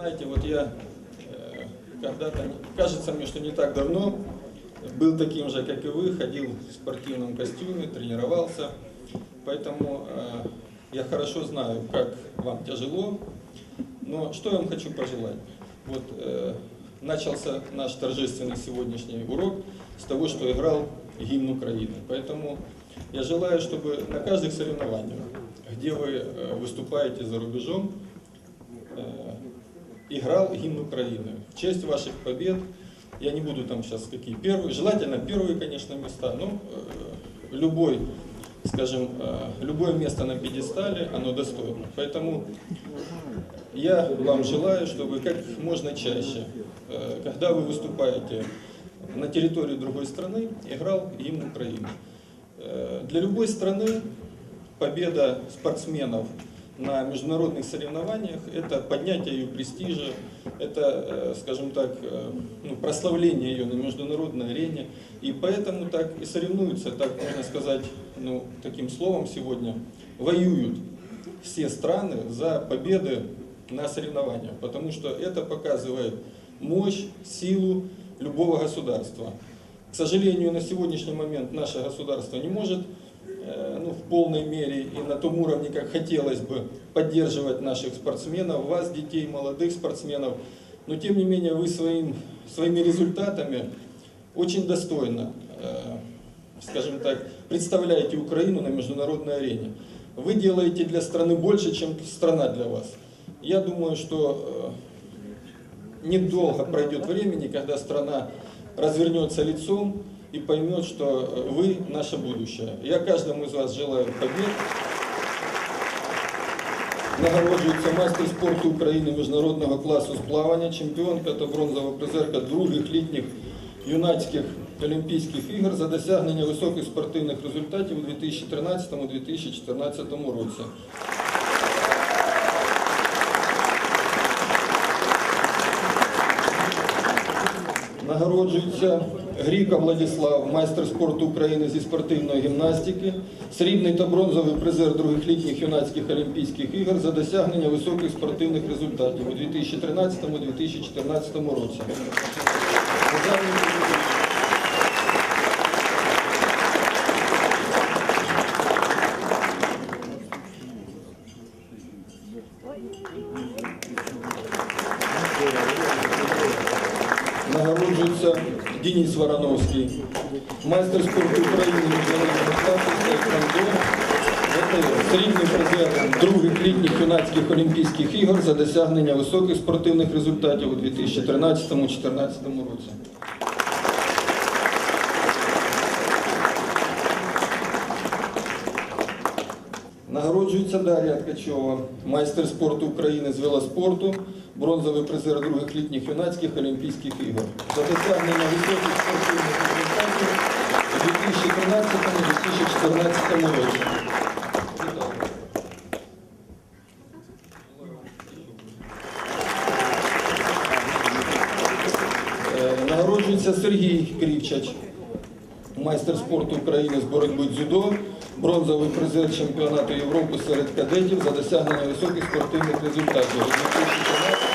знаете, вот я э, когда-то, кажется мне, что не так давно, был таким же, как и вы, ходил в спортивном костюме, тренировался. Поэтому э, я хорошо знаю, как вам тяжело. Но что я вам хочу пожелать? Вот э, начался наш торжественный сегодняшний урок с того, что играл гимн Украины. Поэтому я желаю, чтобы на каждых соревнованиях, где вы э, выступаете за рубежом, играл гимн Украины. В честь ваших побед, я не буду там сейчас какие первые, желательно первые, конечно, места, но э, любой, скажем, э, любое место на пьедестале, оно достойно. Поэтому я вам желаю, чтобы как можно чаще, э, когда вы выступаете на территории другой страны, играл гимн Украины. Э, Для любой страны победа спортсменов на международных соревнованиях – это поднятие ее престижа, это, э, скажем так, э, ну, прославление ее на международной арене. И поэтому так и соревнуются, так можно сказать, ну, таким словом сегодня, воюют все страны за победы на соревнованиях, потому что это показывает мощь, силу любого государства. К сожалению, на сегодняшний момент наше государство не может ну, в полной мере и на том уровне, как хотелось бы, поддерживать наших спортсменов, вас, детей, молодых спортсменов. Но тем не менее вы своим, своими результатами очень достойно, э, скажем так, представляете Украину на международной арене. Вы делаете для страны больше, чем страна для вас. Я думаю, что э, недолго пройдет времени, когда страна развернется лицом и поймет, что э, вы наше будущее. Я каждому из вас желаю побед. Нагороджується майстер спорту України міжнародного класу з плавання, чемпіонка та бронзова призерка других літніх юнацьких Олімпійських ігор за досягнення високих спортивних результатів у 2013-2014 році. Нагороджується Гріка Владислав, майстер спорту України зі спортивної гімнастики, срібний та бронзовий призер других літніх юнацьких Олімпійських ігор за досягнення високих спортивних результатів у 2013-2014 році. Державний президент Нагороджується Денис Вороновський, майстер спорту України срібний призер других літніх юнацьких Олімпійських ігор за досягнення високих спортивних результатів у 2013-2014 році. Нагороджується Дар'я Ткачова, майстер спорту України з велоспорту, бронзовий призер других літніх юнацьких Олімпійських ігор. За досягнення високих спортивних результатів у 2013-2014 році. Е, Нагороджується Сергій Крівчач, майстер спорту України з боротьби дзюдо, бронзовий призер чемпіонату Європи серед кадетів за досягнення високих спортивних результатів у 2013